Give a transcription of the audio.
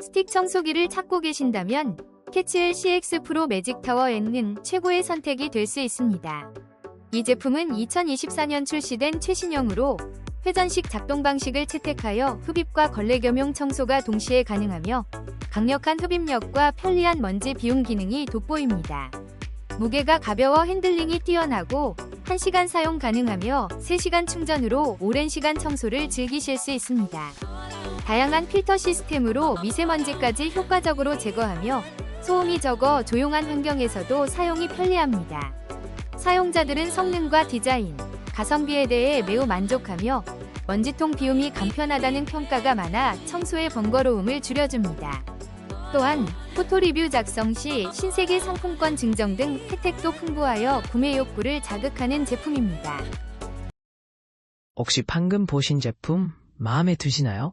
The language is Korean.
스틱 청소기를 찾고 계신다면 캐치엘 CX 프로 매직 타워 N은 최고의 선택이 될 수 있습니다. 이 제품은 2024년 출시된 최신형으로 회전식 작동 방식을 채택하여 흡입과 걸레 겸용 청소가 동시에 가능하며 강력한 흡입력과 편리한 먼지 비움 기능이 돋보입니다. 무게가 가벼워 핸들링이 뛰어나고 1시간 사용 가능하며 3시간 충전으로 오랜 시간 청소를 즐기실 수 있습니다. 다양한 필터 시스템으로 미세먼지까지 효과적으로 제거하며 소음이 적어 조용한 환경에서도 사용이 편리합니다. 사용자들은 성능과 디자인, 가성비에 대해 매우 만족하며 먼지통 비움이 간편하다는 평가가 많아 청소의 번거로움을 줄여줍니다. 또한 포토 리뷰 작성 시 신세계 상품권 증정 등 혜택도 풍부하여 구매 욕구를 자극하는 제품입니다. 혹시 방금 보신 제품 마음에 드시나요?